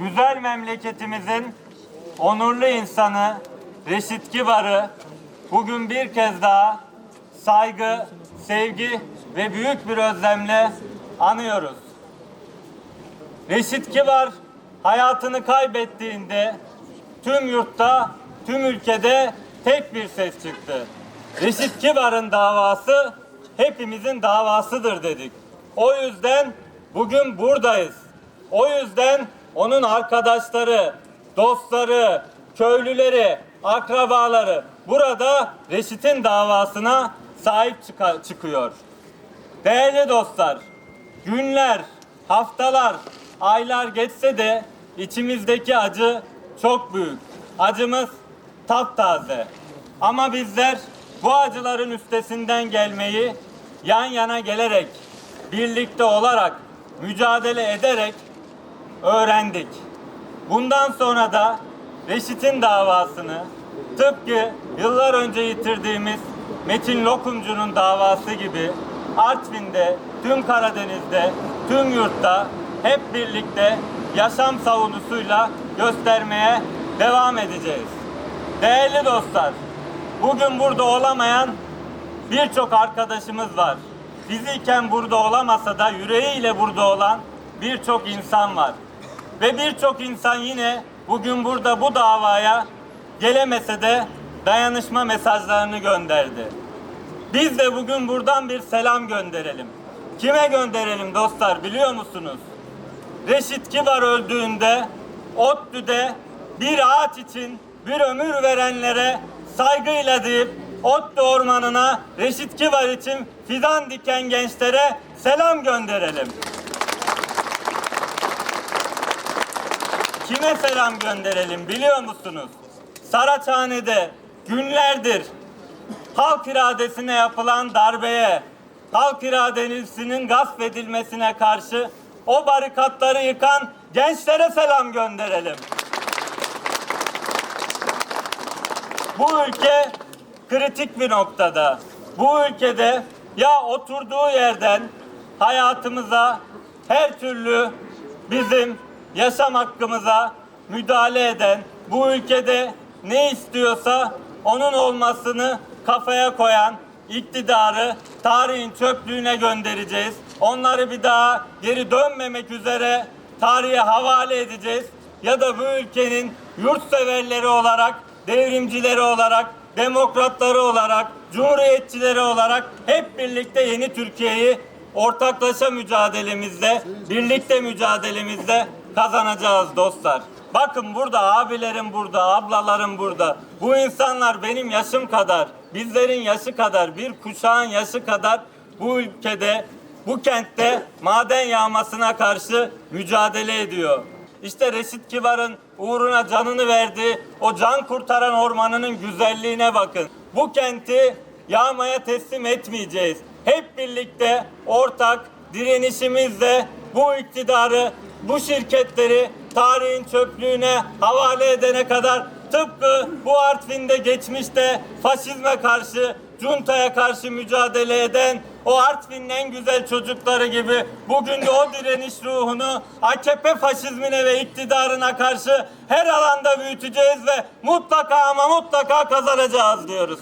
güzel memleketimizin onurlu insanı Reşit Kibar'ı bugün bir kez daha saygı, sevgi ve büyük bir özlemle anıyoruz. Reşit Kibar hayatını kaybettiğinde tüm yurtta, tüm ülkede tek bir ses çıktı. Reşit Kibar'ın davası hepimizin davasıdır dedik. O yüzden bugün buradayız. O yüzden onun arkadaşları, dostları, köylüleri, akrabaları burada Reşit'in davasına sahip çıkıyor. Değerli dostlar, günler, haftalar, aylar geçse de içimizdeki acı çok büyük. Acımız taptaze. Ama bizler bu acıların üstesinden gelmeyi yan yana gelerek, birlikte olarak, mücadele ederek öğrendik. Bundan sonra da Reşit'in davasını tıpkı yıllar önce yitirdiğimiz Metin Lokumcu'nun davası gibi Artvin'de, tüm Karadeniz'de, tüm yurtta hep birlikte yaşam savunusuyla göstermeye devam edeceğiz. Değerli dostlar, bugün burada olamayan birçok arkadaşımız var. Fiziken burada olamasa da yüreğiyle burada olan birçok insan var. Ve birçok insan yine bugün burada bu davaya gelemese de dayanışma mesajlarını gönderdi. Biz de bugün buradan bir selam gönderelim. Kime gönderelim dostlar biliyor musunuz? Reşit Kibar öldüğünde ODTÜ'de bir ağaç için bir ömür verenlere saygıyla deyip ODTÜ ormanına Reşit Kibar için fidan diken gençlere selam gönderelim. Kime selam gönderelim biliyor musunuz? Saraçhane'de günlerdir halk iradesine yapılan darbeye, halk iradesinin gasp edilmesine karşı o barikatları yıkan gençlere selam gönderelim. Bu ülke kritik bir noktada. Bu ülkede ya oturduğu yerden hayatımıza her türlü bizim yaşam hakkımıza müdahale eden, bu ülkede ne istiyorsa onun olmasını kafaya koyan iktidarı tarihin çöplüğüne göndereceğiz. Onları bir daha geri dönmemek üzere tarihe havale edeceğiz. Ya da bu ülkenin yurtseverleri olarak, devrimcileri olarak, demokratları olarak, cumhuriyetçileri olarak hep birlikte yeni Türkiye'yi ortaklaşa mücadelemizde, birlikte mücadelemizde kazanacağız dostlar. Bakın burada abilerim burada, ablalarım burada. Bu insanlar benim yaşım kadar, bizlerin yaşı kadar, bir kuşağın yaşı kadar bu ülkede, bu kentte maden yağmasına karşı mücadele ediyor. İşte Reşit Kibar'ın uğruna canını verdiği o can kurtaran ormanının güzelliğine bakın. Bu kenti yağmaya teslim etmeyeceğiz. Hep birlikte ortak direnişimizle bu iktidarı, bu şirketleri tarihin çöplüğüne havale edene kadar tıpkı bu Artvin'de geçmişte faşizme karşı, cuntaya karşı mücadele eden o Artvin'in en güzel çocukları gibi bugün de o direniş ruhunu AKP faşizmine ve iktidarına karşı her alanda büyüteceğiz ve mutlaka ama mutlaka kazanacağız diyoruz.